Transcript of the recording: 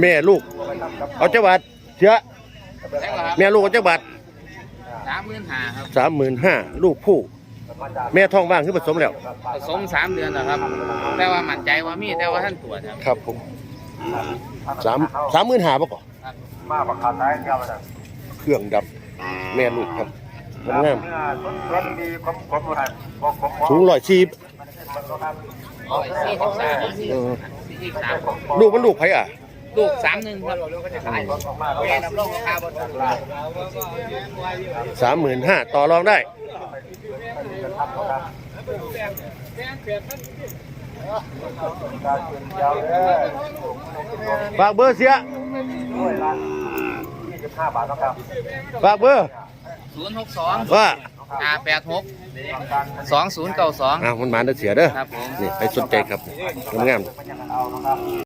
แม่ลูกเอาจักบาทเชื้อแจ้งเหรอครับแม่ลูก เอาจักบาทสามหมื่นห้าครับสามหมื่นห้าลูกผู้ แม่ท้องว่างคือผสมแล้วผสมสามเดือนนะครับ แต่ว่ามั่นใจว่ามีแต่ว่าท่านตรวจครับครับผมสามสามหมื่นห้าป่ะก่อนมาประคันได้เดียวนะเครื่องดำแม่ลูกครับงามเนื้อรสดีครบครบหมดบอกผมๆสูงร้อยสี่ร้อยสี่สิบสามเออสี่สิบสามลูกมันลูกไผอะ ลูกสามหนึ่งครับแม่นำลงราคาบนตลาดสามหมื่นห้าต่อรองได้การกินยาวเลยฝากเบอร์เสียด้วยละยี่สิบห้าบาทนะครับฝากเบอร์ศูนย์หกสองว่าห้าแปดหกสองศูนย์เก้าสองอ่ามันมาได้เสียเด้อครับผม นี่ไปสนใจครับงามๆเอานะครับ